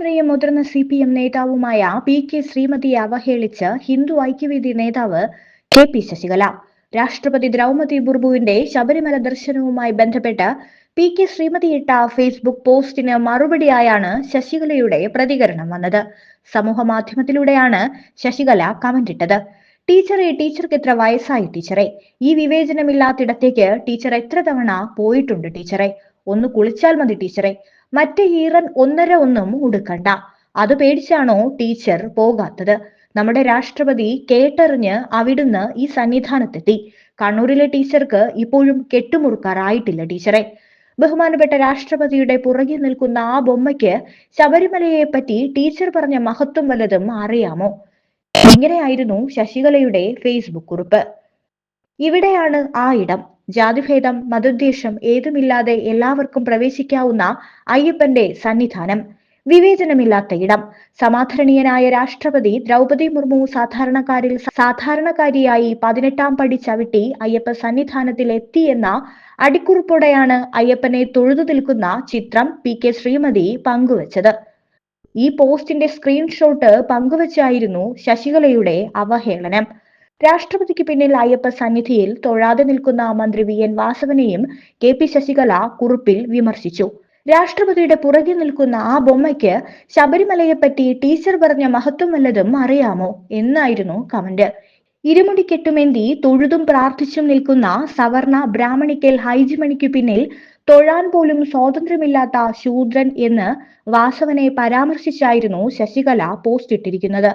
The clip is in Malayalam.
മുഖ്യമന്ത്രിയും മുതിർന്ന സി പി എം നേതാവുമായ പി കെ ശ്രീമതിയെ അവഹേളിച്ച് ഹിന്ദു ഐക്യവേദി നേതാവ് കെ പി ശശികല. രാഷ്ട്രപതി ദ്രൗപതി മുർമുവിന്റെ ശബരിമല ദർശനവുമായി ബന്ധപ്പെട്ട് പി കെ ശ്രീമതി ഇട്ട ഫേസ്ബുക്ക് പോസ്റ്റിന് മറുപടിയായാണ് ശശികലയുടെ പ്രതികരണം വന്നത്. സമൂഹ മാധ്യമത്തിലൂടെയാണ് ശശികല കമന്റ് ഇട്ടത്. ടീച്ചറെ ടീച്ചർക്ക് എത്ര വയസ്സായി ടീച്ചറെ? ഈ വിവേചനമില്ലാത്തിടത്തേക്ക് ടീച്ചർ എത്ര തവണ പോയിട്ടുണ്ട് ടീച്ചറെ? ഒന്ന് കുളിച്ചാൽ മതി ടീച്ചറെ. മറ്റേ ഈറൻ ഒന്നര ഒന്നും ഉടുക്കണ്ട. അത് പേടിച്ചാണോ ടീച്ചർ പോകാത്തത്? നമ്മുടെ രാഷ്ട്രപതി കേട്ടറിഞ്ഞ് അവിടുന്ന് ഈ സന്നിധാനത്തെത്തി. കണ്ണൂരിലെ ടീച്ചർക്ക് ഇപ്പോഴും കെട്ടുമുറുക്കാറായിട്ടില്ല ടീച്ചറെ. ബഹുമാനപ്പെട്ട രാഷ്ട്രപതിയുടെ പുറകെ നിൽക്കുന്ന ആ ബൊമ്മയ്ക്ക് ശബരിമലയെ പറ്റി ടീച്ചർ പറഞ്ഞ മഹത്വം വല്ലതും അറിയാമോ? ഇങ്ങനെയായിരുന്നു ശശികലയുടെ ഫേസ്ബുക്ക് കുറിപ്പ്. ഇവിടെയാണ് ആ ഇടം. ജാതിഭേദം മതോദ്ദേശം ഏതുമില്ലാതെ എല്ലാവർക്കും പ്രവേശിക്കാവുന്ന അയ്യപ്പന്റെ സന്നിധാനം. വിവേചനമില്ലാത്ത ഇടം. സമാധരണീയനായ രാഷ്ട്രപതി ദ്രൗപതി മുർമു സാധാരണക്കാരിൽ സാധാരണക്കാരിയായി പതിനെട്ടാം പടി ചവിട്ടി അയ്യപ്പ സന്നിധാനത്തിൽ എത്തിയെന്ന അടിക്കുറിപ്പോടെയാണ് അയ്യപ്പനെ തൊഴുതു നിൽക്കുന്ന ചിത്രം പി കെ ശ്രീമതി പങ്കുവച്ചത്. ഈ പോസ്റ്റിന്റെ സ്ക്രീൻഷോട്ട് പങ്കുവച്ചായിരുന്നു ശശികലയുടെ അവഹേളനം. രാഷ്ട്രപതിക്ക് പിന്നിൽ അയ്യപ്പ സന്നിധിയിൽ തൊഴാതെ നിൽക്കുന്ന മന്ത്രി വി എൻ വാസവനെയും കെ പി ശശികല കുറിപ്പിൽ വിമർശിച്ചു. രാഷ്ട്രപതിയുടെ പുറകെ നിൽക്കുന്ന ആ ബൊമ്മയ്ക്ക് ശബരിമലയെപ്പറ്റി ടീച്ചർ പറഞ്ഞ മഹത്വം വല്ലതും അറിയാമോ? എന്നായിരുന്നു കമന്റ്. ഇരുമുടി കെട്ടുമെന്തി തൊഴുതും പ്രാർത്ഥിച്ചും നിൽക്കുന്ന സവർണ ബ്രാഹ്മണിക്കൽ ഹൈജിമണിക്കു പിന്നിൽ തൊഴാൻ പോലും സ്വാതന്ത്ര്യമില്ലാത്ത ശൂദ്രൻ എന്ന് വാസവനെ പരാമർശിച്ചായിരുന്നു ശശികല പോസ്റ്റ് ഇട്ടിരിക്കുന്നത്.